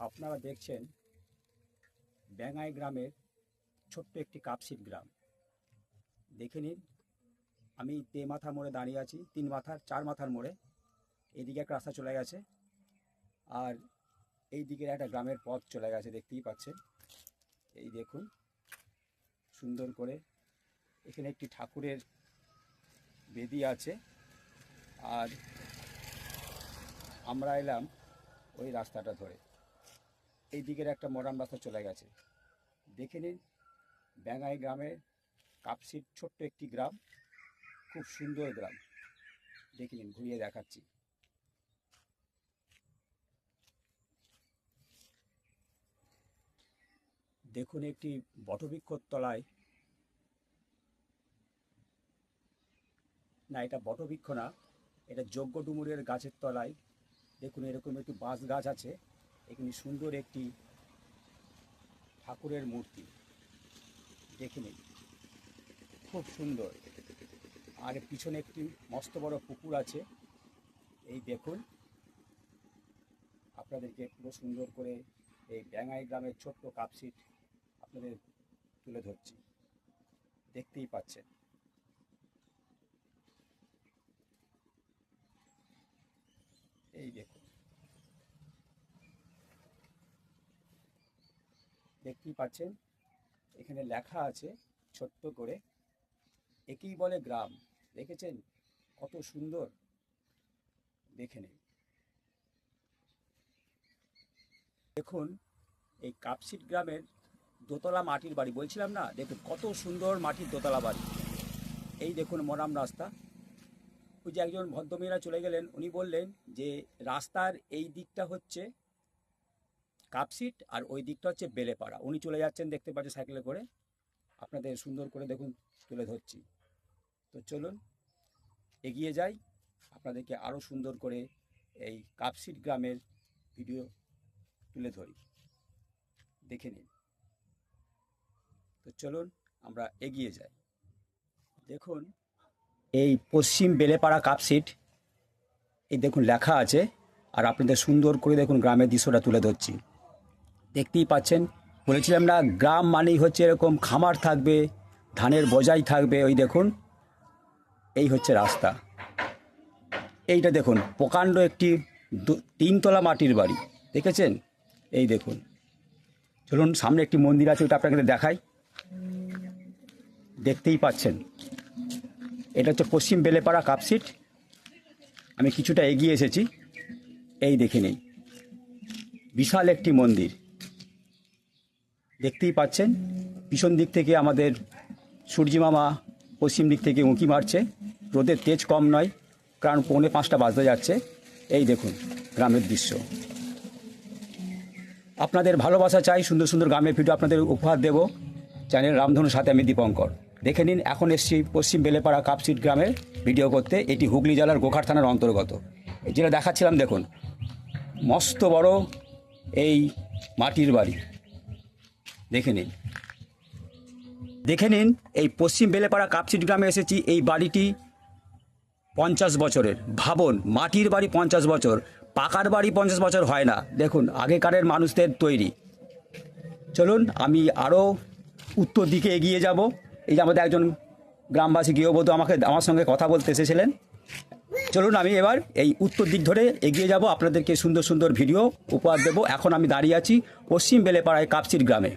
আপনারা দেখছেন ব্যাঙাই গ্রামের ছোট্ট একটি কাপসিট গ্রাম। দেখে নিন, আমি তে মাথা মোড়ে দাঁড়িয়ে আছি, তিন মাথার, চার মাথার মোড়ে। এদিকে একটা রাস্তা চলে গেছে আর এই দিকের একটা গ্রামের পথ চলে গেছে, দেখতেই পাচ্ছেন। এই দেখুন, সুন্দর করে এখানে একটি ঠাকুরের বেদি আছে আর আমরা এলাম ওই রাস্তাটা ধরে। এই দিকের একটা মরাম রাস্তা চলে গেছে। দেখে নিন ব্যাঙ্গাই গ্রামের কাপসির ছোট্ট একটি গ্রাম, খুব সুন্দর গ্রাম। দেখে নিন, ঘুরিয়ে দেখাচ্ছি। দেখুন একটি বটবৃক্ষর তলায় না, এটা বটবৃক্ষ না, এটা যজ্ঞ ডুমুরের গাছের তলায়। দেখুন এরকম একটি বাঁশ গাছ আছে। এখানে সুন্দর একটি ঠাকুরের মূর্তি। দেখে নিন। খুব সুন্দর। আর পিছনে একটি মস্ত বড় পুকুর আছে। এই দেখুন। আপনাদেরকে পুরো সুন্দর করে এই ব্যাঙাই গ্রামের ছোট্ট কাপসিট আপনাদের তুলে ধরছি। দেখতেই পাচ্ছেন। এই দেখুন। দেখতেই পাচ্ছেন, এখানে লেখা আছে ছোট্ট করে, একেই বলে গ্রাম। দেখেছেন? কত সুন্দর। দেখে নিন। দেখুন, এই কাপসিট গ্রামের দোতলা মাটির বাড়ি, বলছিলাম না? দেখুন, কত সুন্দর মাটির দোতলা বাড়ি। এই দেখুন, মরাম রাস্তা। ওই যে একজন ভদ্রমেয়েরা চলে গেলেন, উনি বললেন যে, রাস্তার এই দিকটা হচ্ছে কাপসিট আর ওই দিকটা হচ্ছে বেলেপাড়া উনি চলে যাচ্ছেন দেখতে পাচ্ছেন সাইকেলে করে। আপনাদের সুন্দর করে দেখুন, তুলে ধরছি। তো চলুন, এগিয়ে যাই। আপনাদেরকে আরও সুন্দর করে এই কাপসিট গ্রামের ভিডিও তুলে ধরি। দেখে নিন। তো চলুন, আমরা এগিয়ে যাই। দেখুন, এই পশ্চিম বেলেপাড়া কাপসিট এই দেখুন লেখা আছে। আর আপনাদের সুন্দর করে দেখুন গ্রামের দৃশ্যটা তুলে ধরছি। দেখতেই পাচ্ছেন। বলেছিলাম না, গ্রাম মানেই হচ্ছে এরকম খামার থাকবে, ধানের বোঝাই থাকবে, ওই দেখুন। এই হচ্ছে রাস্তা। এইটা দেখুন, প্রকাণ্ড একটি তিনতলা মাটির বাড়ি, দেখেছেন? এই দেখুন। চলুন, সামনে একটি মন্দির আছে, ওটা আপনাকে দেখাই। দেখতেই পাচ্ছেন। এটা হচ্ছে পশ্চিম বেলেপাড়া কাপসিট আমি কিছুটা এগিয়ে এসেছি। এই দেখে নেই। বিশাল একটি মন্দির। দেখতেই পাচ্ছেন, পিছন দিক থেকে আমাদের সূর্যি মামা পশ্চিম দিক থেকে উঁকি মারছে। রোদের তেজ কম নয়, কারণ পৌনে পাঁচটা বাজতে যাচ্ছে। এই দেখুন, গ্রামের দৃশ্য। আপনাদের ভালোবাসা চাই, সুন্দর সুন্দর গ্রামের ভিডিও আপনাদের উপহার দেব। চ্যানেল রামধনুর সাথে আমি দীপঙ্কর। দেখে নিন, এখন এসছি পশ্চিম বেলেপাড়া কাপসিট গ্রামের ভিডিও করতে। এটি হুগলি জেলার গোখার থানার অন্তর্গত। যেটা দেখাচ্ছিলাম, দেখুন, মস্ত বড় এই মাটির বাড়ি। দেখে নিন। দেখে নিন, এই পশ্চিম বেলেপাড়া কাপসিট গ্রামে এসেছি, এই বাড়িটি পঞ্চাশ বছরের। ভাবন, মাটির বাড়ি পঞ্চাশ বছর, পাকার বাড়ি পঞ্চাশ বছর হয় না। দেখুন, আগেকারের মানুষদের তৈরি। চলুন, আমি আরও উত্তর দিকে এগিয়ে যাব। এই যে আমাদের একজন গ্রামবাসী গৃহবধূ আমাকে, আমার সঙ্গে কথা বলতে এসেছিলেন। চলুন, আমি এবার এই উত্তর দিক ধরে এগিয়ে যাব। আপনাদেরকে সুন্দর সুন্দর ভিডিও উপহার দেবো। এখন আমি দাঁড়িয়ে আছি পশ্চিম বেলেপাড়ায় কাপসির গ্রামে।